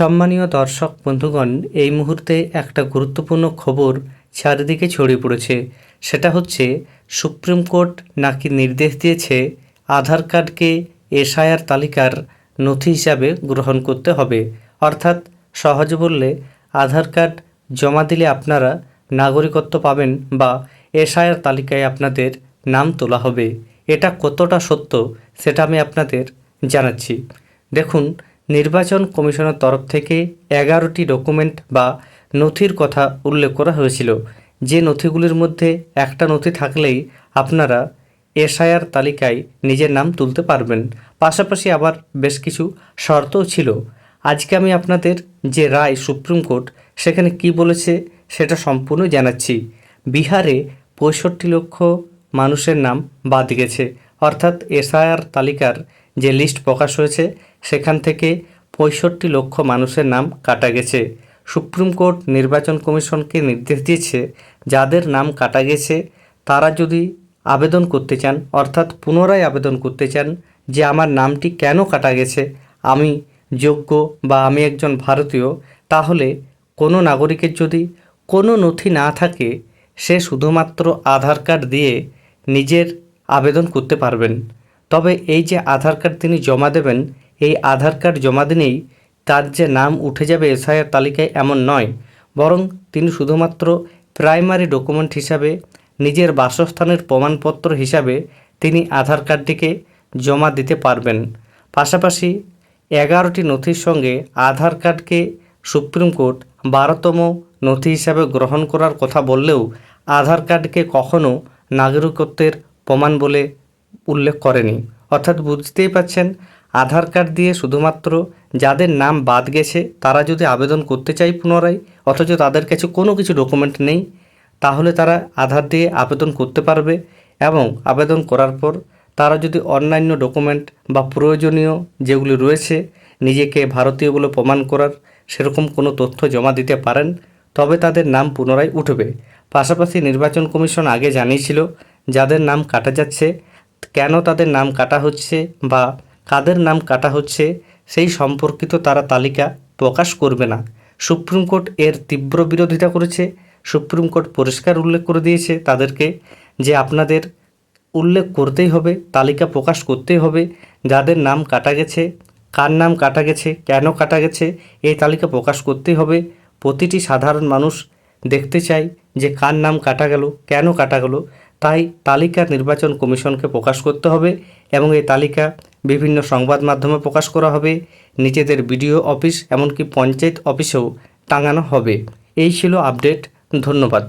সম্মানীয় দর্শক বন্ধুগণ, এই মুহূর্তে একটা গুরুত্বপূর্ণ খবর চারিদিকে ছড়িয়ে পড়েছে। সেটা হচ্ছে, সুপ্রিম কোর্ট নাকি নির্দেশ দিয়েছে আধার কার্ডকে এসআইআর তালিকার নথি হিসাবে গ্রহণ করতে হবে। অর্থাৎ সহজে বললে, আধার কার্ড জমা দিলে আপনারা নাগরিকত্ব পাবেন বা এসআইআর তালিকায় আপনাদের নাম তোলা হবে। এটা কতটা সত্য, সেটা আমি আপনাদের জানাচ্ছি। দেখুন নির্বাচন কমিশনের তরফ থেকে এগারোটি ডকুমেন্ট বা নথির কথা উল্লেখ করা হয়েছিল। যে নথিগুলির মধ্যে একটা নথি থাকলেই আপনারা এসআইআর তালিকায় নিজের নাম তুলতে পারবেন। পাশাপাশি আবার বেশ কিছু শর্তও ছিল। আজকে আমি আপনাদের যে রায় সুপ্রিম কোর্ট সেখানে কি বলেছে সেটা সম্পূর্ণ জানাচ্ছি। বিহারে পঁয়ষট্টি লক্ষ মানুষের নাম বাদ গেছে। অর্থাৎ এসআইআর তালিকার যে লিস্ট প্রকাশ হয়েছে, সেখান থেকে পঁয়ষট্টি লক্ষ মানুষের নাম কাটা গেছে। সুপ্রিম কোর্ট নির্বাচন কমিশনকে নির্দেশ দিয়েছে, যাদের নাম কাটা গেছে, তারা যদি আবেদন করতে চান, অর্থাৎ পুনরায় আবেদন করতে চান যে আমার নামটি কেন কাটা গেছে, আমি যোগ্য বা আমি একজন ভারতীয়, তাহলে কোনো নাগরিকের যদি কোনো নথি না থাকে, সে শুধুমাত্র আধার কার্ড দিয়ে নিজের আবেদন করতে পারবেন। তবে এই যে আধার কার্ড তিনি জমা দেবেন, এই আধার কার্ড জমা দিনেই তার যে নাম উঠে যাবে এসআইআর তালিকায় এমন নয়, বরং তিনি শুধুমাত্র প্রাইমারি ডকুমেন্ট হিসাবে, নিজের বাসস্থানের প্রমাণপত্র হিসাবে তিনি আধার কার্ডটিকে জমা দিতে পারবেন। পাশাপাশি এগারোটি নথির সঙ্গে আধার কার্ডকে সুপ্রিম কোর্ট বারোতম নথি হিসাবে গ্রহণ করার কথা বললেও আধার কার্ডকে কখনও নাগরিকত্বের প্রমাণ বলে উল্লেখ করেনি। অর্থাৎ বুঝতেই পাচ্ছেন আধার কার্ড দিয়ে শুধুমাত্র যাদের নাম বাদ গেছে, তারা যদি আবেদন করতে চায় পুনরায়, অথচ তাদের কাছে কোনো কিছু ডকুমেন্ট নেই, তাহলে তারা আধার দিয়ে আবেদন করতে পারবে এবং আবেদন করার পর তারা যদি অন্যান্য ডকুমেন্ট বা প্রয়োজনীয় যেগুলি রয়েছে, নিজেকে ভারতীয় বলে প্রমাণ করার সেরকম কোনো তথ্য জমা দিতে পারেন, তবে তাদের নাম পুনরায় উঠবে। পাশাপাশি নির্বাচন কমিশন আগে জানিয়েছিল, যাদের নাম কাটা যাচ্ছে কেন তাদের নাম কাটা হচ্ছে বা কাদের নাম কাটা হচ্ছে, সেই সম্পর্কিত তারা তালিকা প্রকাশ করবে না। সুপ্রিম কোর্ট এর তীব্র বিরোধিতা করেছে। সুপ্রিম কোর্ট পরিষ্কার উল্লেখ করে দিয়েছে তাদেরকে যে আপনাদের উল্লেখ করতেই হবে, তালিকা প্রকাশ করতেই হবে যাদের নাম কাটা গেছে, কার নাম কাটা গেছে, কেন কাটা গেছে, এই তালিকা প্রকাশ করতেই হবে। প্রতিটি সাধারণ মানুষ দেখতে চাই যে কার নাম কাটা গেল, কেন কাটা গেল। তাই তালিকা নির্বাচন কমিশনকে প্রকাশ করতে হবে এবং এই তালিকা বিভিন্ন সংবাদ মাধ্যমে প্রকাশ করা হবে। নিজেদের বিডিও অফিস, এমনকি পঞ্চায়েত অফিসেও টাঙানো হবে। এই ছিল আপডেট। ধন্যবাদ।